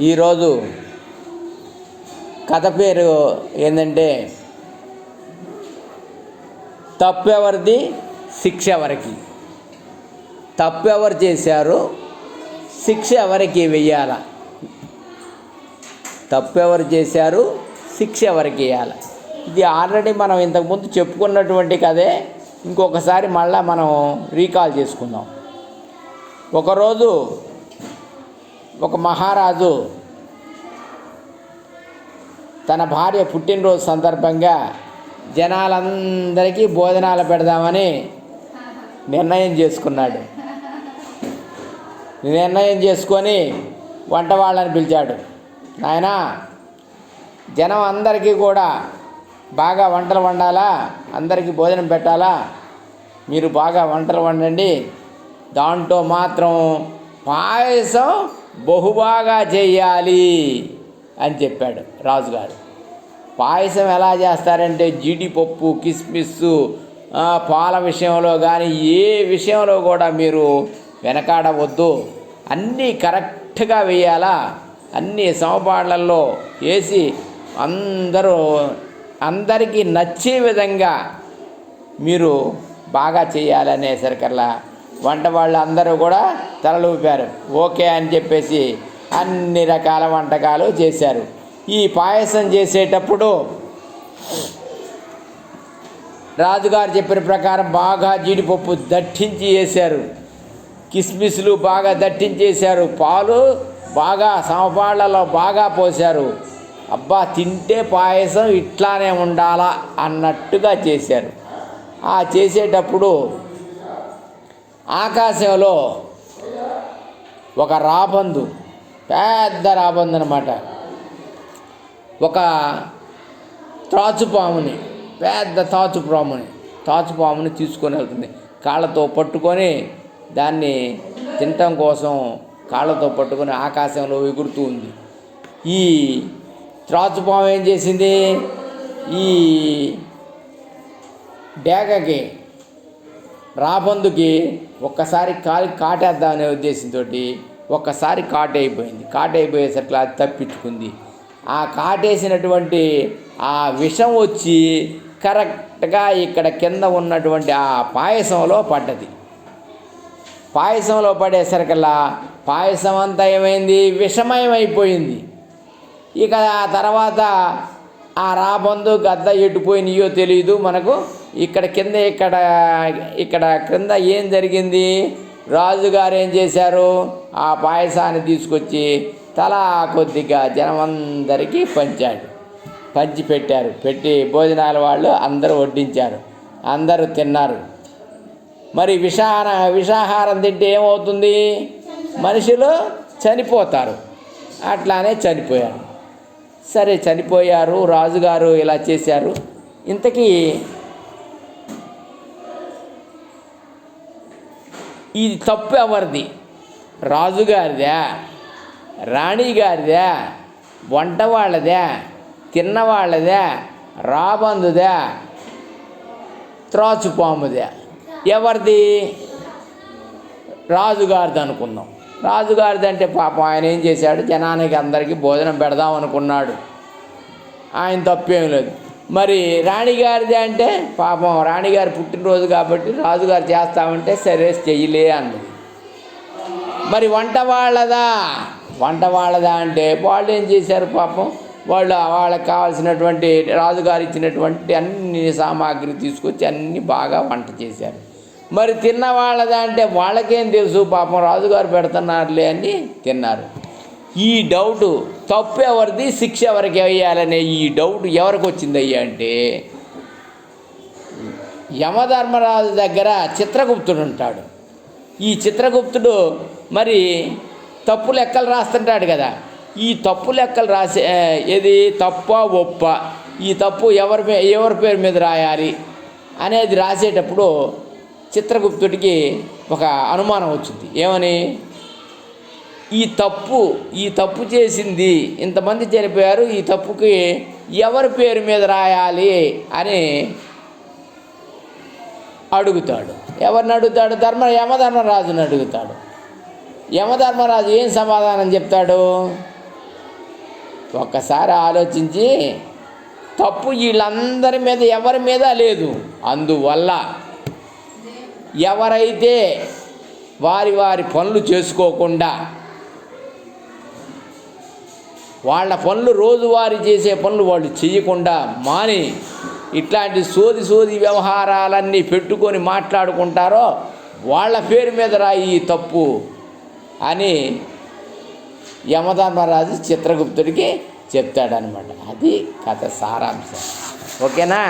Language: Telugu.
ఈరోజు కథ పేరు ఏంటంటే తప్పెవరిది శిక్ష ఎవరికి? తప్పెవరు చేశారు శిక్ష ఎవరికి వెయ్యాల? తప్పెవరు చేశారు శిక్ష ఎవరికి వేయాలి ఇది ఆల్రెడీ మనం ఇంతకుముందు చెప్పుకున్నటువంటి కథే. ఇంకొకసారి మళ్ళీ మనం రీకాల్ చేసుకుందాం. ఒకరోజు ఒక మహారాజు తన భార్య పుట్టినరోజు సందర్భంగా జనాలందరికీ భోజనాలు పెడదామని నిర్ణయం చేసుకున్నాడు. నిర్ణయం చేసుకొని వంట వాళ్ళని పిలిచాడు. నాయన జనం అందరికీ కూడా బాగా వంటలు వండాలా? అందరికీ భోజనం పెట్టాలా? మీరు బాగా వంటలు వండండి. దాంట్లో మాత్రం పాయసం బహుబాగా చేయాలి అని చెప్పాడు రాజుగారు. పాయసం ఎలా చేస్తారంటే జీడిపప్పు కిస్మిస్ పాల విషయంలో కానీ ఏ విషయంలో కూడా మీరు వెనకాడవద్దు. అన్నీ కరెక్ట్గా వేయాలా? అన్ని సమపాళ్ళల్లో వేసి అందరూ అందరికీ నచ్చే విధంగా మీరు బాగా చేయాలనే సరికల్లా వంట వాళ్ళు అందరూ కూడా తలలూపారు. ఓకే అని చెప్పేసి అన్ని రకాల వంటకాలు చేశారు. ఈ పాయసం చేసేటప్పుడు రాజుగారు చెప్పిన ప్రకారం బాగా జీడిపప్పు దట్టించి వేశారు. కిస్మిస్లు బాగా దట్టించేశారు పాలు బాగా సమపాళ్ళలో బాగా పోశారు. అబ్బా తింటే పాయసం ఇట్లానే ఉండాలా అన్నట్టుగా చేశారు. ఆ చేసేటప్పుడు ఆకాశంలో ఒక రాబందు పెద్ద రాబందు అనమాట ఒక త్రాచుపాముని పెద్ద తాచుపాముని తాచుపాముని తీసుకొని వెళ్తుంది. కాళ్ళతో పట్టుకొని దాన్ని తినటం కోసం కాళ్ళతో పట్టుకొని ఆకాశంలో ఎగురుతూ ఉంది. ఈ త్రాచుపాము ఏం చేసింది? ఈ డేగకి రాబందుకి ఒక్కసారి కాలి కాటేద్దామనే ఉద్దేశంతో ఒక్కసారి కాటైపోయింది. కాటైపోయేసరికి అది తప్పించుకుంది. ఆ కాటేసినటువంటి ఆ విషం వచ్చి కరెక్ట్గా ఇక్కడ కింద ఉన్నటువంటి ఆ పాయసంలో పడ్డది. పాయసంలో పడేసరికల్లా పాయసం అంతా ఏమైంది? విషమయమైపోయింది. ఇక ఆ తర్వాత ఆ రాబందు గద్ద ఎట్టుపోయినాయో తెలియదు మనకు. ఇక్కడ కింద ఇక్కడ ఇక్కడ క్రింద ఏం జరిగింది? రాజుగారు ఏం చేశారు? ఆ పాయసాన్ని తీసుకొచ్చి తలా కొద్దిగా జనమందరికీ పంచాడు. పంచి పెట్టారు. పెట్టి భోజనాల వాళ్ళు అందరూ వడ్డించారు. అందరూ తిన్నారు. మరి విషాహార విషాహారం తింటే ఏమవుతుంది? మనుషులు చనిపోతారు. అట్లానే చనిపోయారు. సరే చనిపోయారు. రాజుగారు ఇలా చేశారు. ఇంతకీ ఇది తప్పు ఎవరిది? రాజుగారిదా రాణిగారిదా వంట వాళ్ళదా తిన్నవాళ్ళదా రాబందుదా త్రాచుపాముదా ఎవరిది? రాజుగారిది అనుకుందాం. రాజుగారిది అంటే పాపం ఆయన ఏం చేశాడు? జనానికి అందరికీ భోజనం పెడదాం అనుకున్నాడు. ఆయన తప్పేం లేదు. మరి రాణిగారిది అంటే పాపం రాణిగారు పుట్టినరోజు కాబట్టి రాజుగారు చేస్తామంటే సరే చెయ్యలే అన్నది మరి వంట వాళ్ళదా? వంట వాళ్ళదా అంటే వాళ్ళు ఏం చేశారు పాపం? వాళ్ళు వాళ్ళకి కావాల్సినటువంటి రాజుగారు ఇచ్చినటువంటి అన్ని సామాగ్రి తీసుకొచ్చి అన్ని బాగా వంట చేశారు. మరి తిన్న వాళ్ళదా అంటే వాళ్ళకేం తెలుసు? పాపం రాజుగారు పెడుతున్నారులే అని తిన్నారు. ఈ డౌట్ తప్పు ఎవరిది శిక్ష ఎవరికి వేయాలనే ఈ డౌట్ ఎవరికి వచ్చిందయ్యా అంటే యమధర్మరాజు దగ్గర చిత్రగుప్తుడు ఉంటాడు. ఈ చిత్రగుప్తుడు మరి తప్పు లెక్కలు రాస్తుంటాడు కదా. ఈ తప్పు లెక్కలు రాసే ఏది తప్ప ఒప్ప? ఈ తప్పు ఎవరి ఎవరి పేరు మీద రాయాలి అనేది రాసేటప్పుడు చిత్రగుప్తుడికి ఒక అనుమానం వచ్చింది. ఏమని? ఈ తప్పు ఈ తప్పు చేసింది ఇంతమంది చనిపోయారు ఈ తప్పుకి ఎవరి పేరు మీద రాయాలి అని అడుగుతాడు. ఎవరిని అడుగుతాడు? ధర్మ యమధర్మరాజుని అడుగుతాడు. యమధర్మరాజు ఏం సమాధానం చెప్తాడు? ఒక్కసారి ఆలోచించి తప్పు వీళ్ళందరి మీద ఎవరి మీద లేదు. అందువల్ల ఎవరైతే వారి వారి పనులు చేసుకోకుండా వాళ్ళ పనులు రోజువారీ చేసే పనులు వాళ్ళు చేయకుండా మాని ఇట్లాంటి సోది సోది వ్యవహారాలన్నీ పెట్టుకొని మాట్లాడుకుంటారో వాళ్ళ పేరు మీద రాయి తప్పు అని యమధర్మరాజు చిత్రగుప్తుడికి చెప్తాడనమాట అది కథ సారాంశం. ఓకేనా?